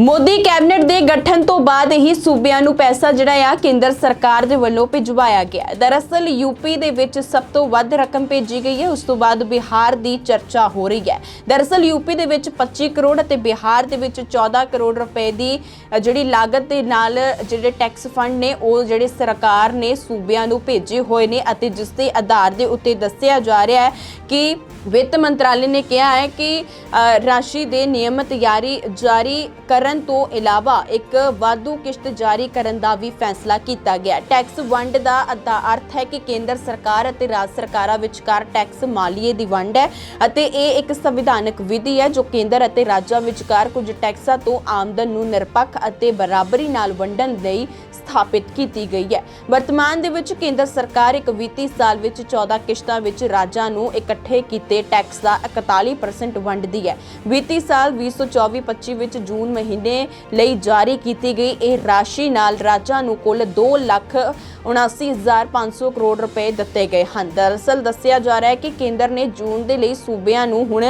Modi cabinet ਦੇ ਗਠਨ ਤੋਂ ਬਾਅਦ ਹੀ ਸੂਬਿਆਂ ਨੂੰ ਪੈਸਾ ਜਿਹੜਾ ਆ ਕੇਂਦਰ ਸਰਕਾਰ ਦੇ ਵੱਲੋਂ ਭਿਜਵਾਇਆ ਗਿਆ ਹੈ। ਦਰਅਸਲ, ਯੂਪੀ ਦੇ ਵਿੱਚ ਸਭ ਤੋਂ ਵੱਧ ਰਕਮ ਭੇਜੀ ਗਈ ਹੈ ਉਸ ਤੋਂ ਬਾਅਦ ਬਿਹਾਰ ਦੀ ਚਰਚਾ ਹੋ ਰਹੀ ਹੈ ਦਰਅਸਲ, ਯੂਪੀ ਦੇ ਵਿੱਚ 25 ਕਰੋੜ ਅਤੇ ਬਿਹਾਰ ਦੇ ਵਿੱਚ 14 ਕਰੋੜ ਰੁਪਏ ਦੀ ਜਿਹੜੀ ਲਾਗਤ ਦੇ ਨਾਲ ਜਿਹੜੇ ਟੈਕਸ ਫੰਡ ਨੇ, ਉਹ ਜਿਹੜੇ ਸਰਕਾਰ ਨੇ ਸੂਬਿਆਂ ਨੂੰ ਭੇਜੇ ਹੋਏ ਨੇ ਅਤੇ ਜਿਸ ਦੇ ਆਧਾਰ ਦੇ ਉੱਤੇ ਦੱਸਿਆ ਜਾ ਰਿਹਾ ਹੈ ਕਿ ਵਿੱਤ ਮੰਤਰਾਲੇ ਨੇ ਕਿਹਾ ਹੈ ਕਿ ਰਾਸ਼ੀ ਦੇ ਨਿਯਮਤ ਯਾਰੀ, ਜਾਰੀ ਕਰਨ ਤੋਂ ਇਲਾਵਾ ਇੱਕ ਵਾਧੂ ਕਿਸ਼ਤ ਜਾਰੀ ਕਰਨ ਦਾ ਵੀ ਫੈਸਲਾ ਕੀਤਾ ਗਿਆ। ਟੈਕਸ ਵੰਡ ਦਾ ਅੱਧਾ ਅਰਥ ਹੈ ਕਿ ਕੇਂਦਰ ਸਰਕਾਰ ਅਤੇ ਰਾਜ ਸਰਕਾਰਾਂ ਵਿਚਕਾਰ ਟੈਕਸ ਮਾਲੀਏ ਦੀ ਵੰਡ ਹੈ ਅਤੇ ਇਹ ਇੱਕ ਸੰਵਿਧਾਨਕ ਵਿਧੀ ਹੈ ਜੋ ਕੇਂਦਰ ਅਤੇ ਰਾਜਾਂ ਵਿਚਕਾਰ ਕੁਝ ਟੈਕਸਾਂ ਤੋਂ ਆਮਦਨ ਨੂੰ ਨਿਰਪੱਖ ਅਤੇ ਬਰਾਬਰੀ ਨਾਲ ਵੰਡਣ ਲਈ ਸਥਾਪਿਤ ਕੀਤੀ ਗਈ ਹੈ। ਵਰਤਮਾਨ ਦੇ ਵਿੱਚ ਕੇਂਦਰ ਸਰਕਾਰ ਇੱਕ ਵਿੱਤੀ ਸਾਲ ਵਿੱਚ 14 ਕਿਸ਼ਤਾਂ ਵਿੱਚ ਰਾਜਾਂ ਨੂੰ ਇਕੱਠੇ ਕੀਤੇ ਟੈਕਸ ਦਾ 41% ਵੰਡਦੀ ਹੈ। ਵਿੱਤੀ ਸਾਲ 2024-25 ਵਿੱਚ ਜੂਨ ਮਹੀਨੇ ਲਈ ਜਾਰੀ ਕੀਤੀ ਗਈ ਇਹ ਰਾਸ਼ੀ ਨਾਲ ਰਾਜਾਂ ਨੂੰ ਕੁੱਲ 2 ਲੱਖ 79500 ਕਰੋੜ ਰੁਪਏ ਦਿੱਤੇ ਗਏ ਹਨ। ਦਰਅਸਲ ਦੱਸਿਆ ਜਾ ਰਿਹਾ ਹੈ ਕਿ ਕੇਂਦਰ ਨੇ ਜੂਨ ਦੇ ਲਈ ਸੂਬਿਆਂ ਨੂੰ ਹੁਣ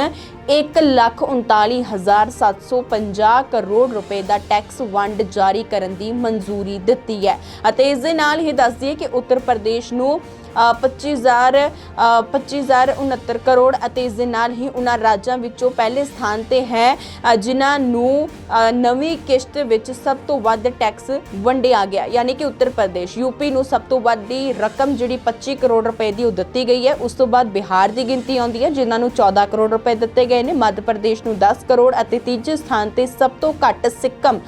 139750 ਕਰੋੜ ਰੁਪਏ ਦਾ ਟੈਕਸ ਵੰਡ ਜਾਰੀ ਕਰਨ ਦੀ ਮਨਜ਼ੂਰੀ ਦਿੱਤੀ ਹੈ ਅਤੇ ਇਸ ਦੇ ਨਾਲ ਹੀ ਦੱਸ ਦਈਏ ਕਿ ਉੱਤਰ ਪ੍ਰਦੇਸ਼ ਨੂੰ 25000 ਅ, 25069 ਕਰੋੜ ਅਤੇ ਇਸ ਦੇ ਨਾਲ ਹੀ ਉਹਨਾਂ ਰਾਜਾਂ ਵਿੱਚੋਂ ਪਹਿਲੇ ਸਥਾਨ ਤੇ ਹੈ ਜਿਨ੍ਹਾਂ ਨੂੰ ਨਵੀਂ ਕਿਸ਼ਤ ਵਿੱਚ ਸਭ ਤੋਂ ਵੱਧ ਟੈਕਸ ਵੰਡਿਆ ਗਿਆ। ਯਾਨੀ ਕਿ ਉੱਤਰ ਪ੍ਰਦੇਸ਼ ਯੂਪੀ ਨੂੰ ਸਭ ਤੋਂ ਵੱਧ ਦੀ ਰਕਮ ਜਿਹੜੀ 25 ਕਰੋੜ ਰੁਪਏ ਦੀ ਉਹ ਦਿੱਤੀ ਗਈ ਹੈ। ਉਸ ਤੋਂ ਬਾਅਦ ਬਿਹਾਰ ਦੀ ਗਿਣਤੀ ਆਉਂਦੀ ਹੈ ਜਿਨ੍ਹਾਂ ਨੂੰ 14 ਕਰੋੜ ਰੁਪਏ ਦਿੱਤੇ ਗਏ ਨੇ। ਮੱਧ ਪ੍ਰਦੇਸ਼ ਨੂੰ 10 ਕਰੋੜ ਅਤੇ ਤੀਜੇ ਸਥਾਨ ਤੇ ਸਭ ਤੋਂ ਘੱਟ ਸਿੱਕਮ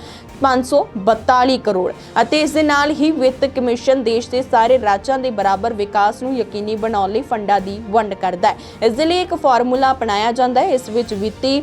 542 ਕਰੋੜ ਅਤੇ ਇਸ ਦੇ ਨਾਲ ਹੀ ਵਿੱਤ ਕਮਿਸ਼ਨ ਦੇਸ਼ ਦੇ ਸਾਰੇ ਰਾਜਾਂ ਦੇ ਬਰਾਬਰ ਵਿਕਾਸ ਨੂੰ ਯਕੀਨੀ ਬਣਾਉਣ ਲਈ ਫੰਡਾਂ ਦੀ ਵੰਡ ਕਰਦਾ ਹੈ। ਇਸ ਦੇ ਲਈ ਇੱਕ ਫਾਰਮੂਲਾ ਅਪਣਾਇਆ ਜਾਂਦਾ ਹੈ। ਇਸ ਵਿੱਚ ਵਿੱਤੀ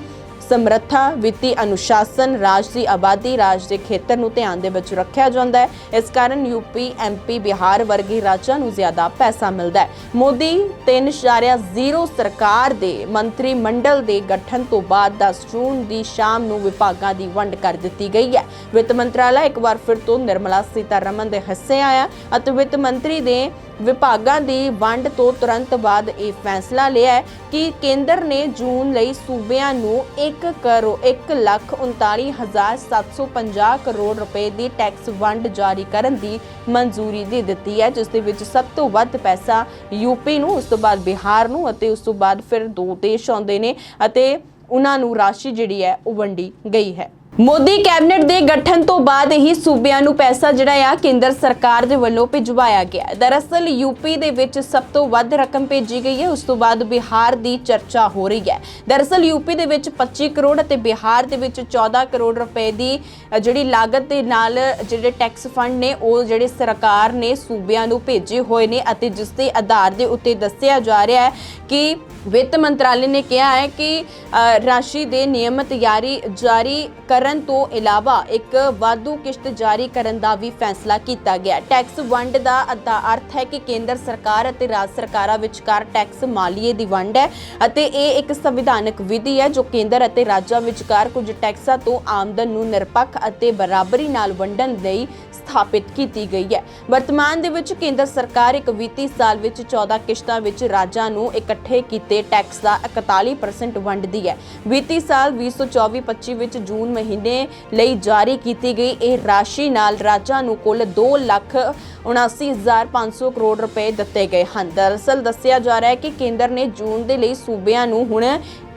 ਸਮਰੱਥਾ, ਵਿੱਤੀ ਅਨੁਸ਼ਾਸਨ, ਰਾਜ ਦੀ ਆਬਾਦੀ, ਰਾਜ ਦੇ ਖੇਤਰ ਨੂੰ ਧਿਆਨ ਦੇ ਵਿੱਚ ਰੱਖਿਆ ਜਾਂਦਾ ਹੈ। ਇਸ ਕਾਰਨ ਯੂਪੀ ਐਮਪੀ ਬਿਹਾਰ ਵਰਗੇ ਰਾਜਾਂ ਨੂੰ ਜ਼ਿਆਦਾ ਪੈਸਾ ਮਿਲਦਾ ਹੈ। ਮੋਦੀ 3.0 ਸਰਕਾਰ ਦੇ ਮੰਤਰੀ ਮੰਡਲ ਦੇ ਗਠਨ ਤੋਂ ਬਾਅਦ 10 ਜੂਨ ਦੀ ਸ਼ਾਮ ਨੂੰ ਵਿਭਾਗਾਂ ਦੀ ਵੰਡ ਕਰ ਦਿੱਤੀ ਗਈ ਹੈ। ਵਿੱਤ ਮੰਤਰਾਲਾ ਇੱਕ ਵਾਰ ਫਿਰ ਤੋਂ ਨਿਰਮਲਾ ਸੀਤਾਰਮਨ ਦੇ ਹਿੱਸੇ ਆਇਆ ਅਤੇ ਵਿੱਤ ਮੰਤਰੀ ਦੇ ਵਿਭਾਗਾਂ ਦੀ ਵੰਡ ਤੋਂ ਤੁਰੰਤ ਬਾਅਦ ਇਹ ਫੈਸਲਾ ਲਿਆ ਹੈ ਕਿ ਕੇਂਦਰ ਨੇ ਜੂਨ ਲਈ ਸੂਬਿਆਂ ਨੂੰ 1 ਕਰੋ 1 ਲੱਖ 39750 ਕਰੋੜ ਰੁਪਏ ਦੀ ਟੈਕਸ ਵੰਡ ਜਾਰੀ ਕਰਨ ਦੀ ਮਨਜ਼ੂਰੀ ਦੇ ਦਿੱਤੀ ਹੈ, ਜਿਸ ਦੇ ਵਿੱਚ ਸਭ ਤੋਂ ਵੱਧ ਪੈਸਾ ਯੂਪੀ ਨੂੰ, ਉਸ ਤੋਂ ਬਾਅਦ ਬਿਹਾਰ ਨੂੰ ਅਤੇ ਉਸ ਤੋਂ ਬਾਅਦ ਫਿਰ ਦੋ ਦੇਸ਼ ਆਉਂਦੇ ਨੇ ਅਤੇ ਉਹਨਾਂ ਨੂੰ ਰਾਸ਼ੀ ਜਿਹੜੀ ਹੈ ਉਹ ਵੰਡੀ ਗਈ ਹੈ। ਮੋਦੀ ਕੈਬਨਿਟ ਦੇ ਗਠਨ ਤੋਂ ਬਾਅਦ ਹੀ ਸੂਬਿਆਂ ਨੂੰ ਪੈਸਾ ਜਿਹੜਾ ਆ ਕੇਂਦਰ ਸਰਕਾਰ ਦੇ ਵੱਲੋਂ ਭਿਜਵਾਇਆ ਗਿਆ ਹੈ। ਦਰਅਸਲ, ਯੂਪੀ ਦੇ ਵਿੱਚ ਸਭ ਤੋਂ ਵੱਧ ਰਕਮ ਭੇਜੀ ਗਈ ਹੈ। ਉਸ ਤੋਂ ਬਾਅਦ ਬਿਹਾਰ ਦੀ ਚਰਚਾ ਹੋ ਰਹੀ ਹੈ। ਦਰਅਸਲ, ਯੂਪੀ ਦੇ ਵਿੱਚ 25 ਕਰੋੜ ਅਤੇ ਬਿਹਾਰ ਦੇ ਵਿੱਚ 14 ਕਰੋੜ ਰੁਪਏ ਦੀ ਜਿਹੜੀ ਲਾਗਤ ਦੇ ਨਾਲ ਜਿਹੜੇ ਟੈਕਸ ਫੰਡ ਨੇ, ਉਹ ਜਿਹੜੇ ਸਰਕਾਰ ਨੇ ਸੂਬਿਆਂ ਨੂੰ ਭੇਜੇ ਹੋਏ ਨੇ ਅਤੇ ਜਿਸ ਦੇ ਆਧਾਰ ਦੇ ਉੱਤੇ ਦੱਸਿਆ ਜਾ ਰਿਹਾ ਹੈ ਕਿ ਵਿੱਤ ਮੰਤਰਾਲੇ ਨੇ ਕਿਹਾ ਹੈ ਕਿ ਰਾਸ਼ੀ ਦੇ ਨਿਯਮਤ ਯਾਰੀ, ਜਾਰੀ ਕਰਨ ਤੋਂ ਇਲਾਵਾ ਇੱਕ ਵਾਧੂ ਕਿਸ਼ਤ ਜਾਰੀ ਕਰਨ ਦਾ ਵੀ ਫੈਸਲਾ ਕੀਤਾ ਗਿਆ। ਟੈਕਸ ਵੰਡ ਦਾ ਅੱਧਾ ਅਰਥ ਹੈ ਕਿ ਕੇਂਦਰ ਸਰਕਾਰ ਅਤੇ ਰਾਜ ਸਰਕਾਰਾਂ ਵਿਚਕਾਰ ਟੈਕਸ ਮਾਲੀਏ ਦੀ ਵੰਡ ਹੈ ਅਤੇ ਇਹ ਇੱਕ ਸੰਵਿਧਾਨਕ ਵਿਧੀ ਹੈ ਜੋ ਕੇਂਦਰ ਅਤੇ ਰਾਜਾਂ ਵਿਚਕਾਰ ਕੁਝ ਟੈਕਸਾਂ ਤੋਂ ਆਮਦਨ ਨੂੰ ਨਿਰਪੱਖ ਅਤੇ ਬਰਾਬਰੀ ਨਾਲ ਵੰਡਣ ਲਈ ਸਥਾਪਿਤ ਕੀਤੀ ਗਈ ਹੈ। ਵਰਤਮਾਨ ਦੇ ਵਿੱਚ ਕੇਂਦਰ ਸਰਕਾਰ ਇੱਕ ਵਿੱਤੀ ਸਾਲ ਵਿੱਚ 14 ਕਿਸ਼ਤਾਂ ਵਿੱਚ ਰਾਜਾਂ ਨੂੰ ਇਕੱਠੇ ਕੀਤੇ ਟੈਕਸ ਦਾ 41% ਵੰਡਦੀ ਹੈ। ਵਿੱਤੀ ਸਾਲ 2024-25 ਵਿੱਚ ਜੂਨ ਮਹੀਨੇ ਲਈ ਜਾਰੀ ਕੀਤੀ ਗਈ ਇਹ ਰਾਸ਼ੀ ਨਾਲ ਰਾਜਾਂ ਨੂੰ ਕੁੱਲ 2 ਲੱਖ 79500 ਕਰੋੜ ਰੁਪਏ ਦਿੱਤੇ ਗਏ ਹਨ। ਦਰਅਸਲ ਦੱਸਿਆ ਜਾ ਰਿਹਾ ਹੈ ਕਿ ਕੇਂਦਰ ਨੇ ਜੂਨ ਦੇ ਲਈ ਸੂਬਿਆਂ ਨੂੰ ਹੁਣ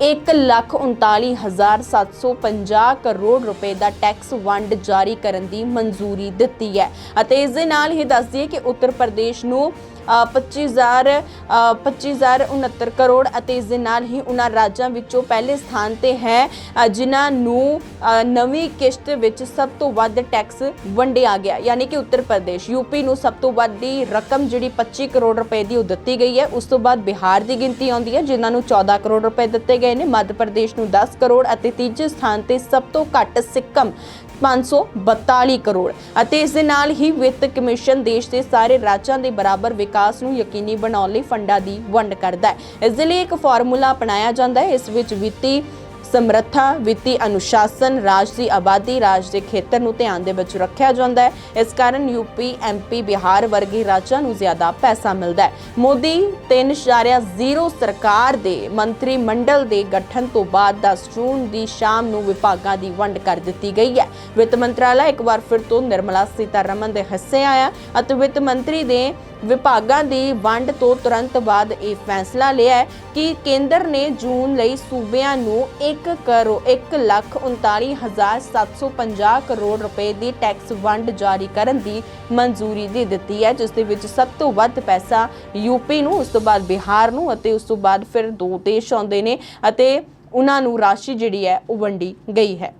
139750 ਕਰੋੜ ਰੁਪਏ ਦਾ ਟੈਕਸ ਵੰਡ ਜਾਰੀ ਕਰਨ ਦੀ ਮਨਜ਼ੂਰੀ ਦਿੱਤੀ ਹੈ ਅਤੇ ਇਸ ਦੇ ਨਾਲ ਹੀ ਦੱਸ ਦਈਏ ਕਿ ਉੱਤਰ ਪ੍ਰਦੇਸ਼ ਨੂੰ ਅ, 25000 ਅ, 25069 ਕਰੋੜ ਅਤੇ ਇਸ ਦੇ ਨਾਲ ਹੀ ਉਹਨਾਂ ਰਾਜਾਂ ਵਿੱਚੋਂ ਪਹਿਲੇ ਸਥਾਨ ਤੇ ਹੈ ਜਿਨ੍ਹਾਂ ਨੂੰ ਨਵੀਂ ਕਿਸ਼ਤ ਵਿੱਚ ਸਭ ਤੋਂ ਵੱਧ ਟੈਕਸ ਵੰਡਿਆ ਗਿਆ। ਯਾਨੀ ਕਿ ਉੱਤਰ ਪ੍ਰਦੇਸ਼ ਯੂਪੀ ਨੂੰ ਸਭ ਤੋਂ ਵੱਡੀ ਰਕਮ ਜਿਹੜੀ 25 ਕਰੋੜ ਰੁਪਏ ਦੀ ਉਹ ਦਿੱਤੀ ਗਈ ਹੈ। ਉਸ ਤੋਂ ਬਾਅਦ ਬਿਹਾਰ ਦੀ ਗਿਣਤੀ ਆਉਂਦੀ ਹੈ, ਜਿਨ੍ਹਾਂ ਨੂੰ 14 ਕਰੋੜ ਰੁਪਏ ਦਿੱਤੇ ਗਏ ਨੇ। ਮੱਧ ਪ੍ਰਦੇਸ਼ ਨੂੰ 10 ਕਰੋੜ ਅਤੇ ਤੀਜੇ ਸਥਾਨ ਤੇ ਸਭ ਤੋਂ ਘੱਟ ਸਿੱਕਮ 542 ਕਰੋੜ। ਅਤੇ ਇਸ ਦੇ ਨਾਲ ਹੀ ਵਿੱਤ ਕਮਿਸ਼ਨ ਦੇਸ਼ ਦੇ ਸਾਰੇ ਰਾਜਾਂ ਦੇ ਬਰਾਬਰ ਵਿਕਾਸ ਨੂੰ ਯਕੀਨੀ ਬਣਾਉਣ ਲਈ ਫੰਡਾਂ ਦੀ ਵੰਡ ਕਰਦਾ ਹੈ। ਇਸ ਦੇ ਲਈ ਇੱਕ ਫਾਰਮੂਲਾ ਅਪਣਾਇਆ ਜਾਂਦਾ ਹੈ। ਇਸ ਵਿੱਚ ਵਿੱਤੀ ਸਮਰੱਥਾ, ਵਿੱਤੀ ਅਨੁਸ਼ਾਸਨ, ਰਾਜ ਦੀ ਆਬਾਦੀ, ਰਾਜ ਦੇ ਖੇਤਰ ਨੂੰ ਧਿਆਨ ਦੇ ਵਿੱਚ ਰੱਖਿਆ ਜਾਂਦਾ ਹੈ। ਇਸ ਕਾਰਨ ਯੂਪੀ ਐਮਪੀ ਬਿਹਾਰ ਵਰਗੇ ਰਾਜਾਂ ਨੂੰ ਜ਼ਿਆਦਾ ਪੈਸਾ ਮਿਲਦਾ ਹੈ। ਮੋਦੀ 3.0 ਸਰਕਾਰ ਦੇ ਮੰਤਰੀ ਮੰਡਲ ਦੇ ਗਠਨ ਤੋਂ ਬਾਅਦ 10 ਜੂਨ ਦੀ ਸ਼ਾਮ ਨੂੰ ਵਿਭਾਗਾਂ ਦੀ ਵੰਡ ਕਰ ਦਿੱਤੀ ਗਈ ਹੈ। ਵਿੱਤ ਮੰਤਰਾਲਾ ਇੱਕ ਵਾਰ ਫਿਰ ਤੋਂ ਨਿਰਮਲਾ ਸੀਤਾਰਮਨ ਦੇ ਹਿੱਸੇ ਆਇਆ ਅਤੇ ਵਿੱਤ ਮੰਤਰੀ ਦੇ ਵਿਭਾਗਾਂ ਦੀ ਵੰਡ ਤੋਂ ਤੁਰੰਤ ਬਾਅਦ ਇਹ ਫੈਸਲਾ ਲਿਆ ਹੈ ਕਿ ਕੇਂਦਰ ਨੇ ਜੂਨ ਲਈ ਸੂਬਿਆਂ ਨੂੰ 1 ਕਰੋ 1 ਲੱਖ 39750 ਕਰੋੜ ਰੁਪਏ ਦੀ ਟੈਕਸ ਵੰਡ ਜਾਰੀ ਕਰਨ ਦੀ ਮਨਜ਼ੂਰੀ ਦੇ ਦਿੱਤੀ ਹੈ, ਜਿਸ ਦੇ ਵਿੱਚ ਸਭ ਤੋਂ ਵੱਧ ਪੈਸਾ ਯੂਪੀ ਨੂੰ, ਉਸ ਤੋਂ ਬਾਅਦ ਬਿਹਾਰ ਨੂੰ ਅਤੇ ਉਸ ਤੋਂ ਬਾਅਦ ਫਿਰ ਦੋ ਦੇਸ਼ ਆਉਂਦੇ ਨੇ ਅਤੇ ਉਹਨਾਂ ਨੂੰ ਰਾਸ਼ੀ ਜਿਹੜੀ ਹੈ ਉਹ ਵੰਡੀ ਗਈ ਹੈ।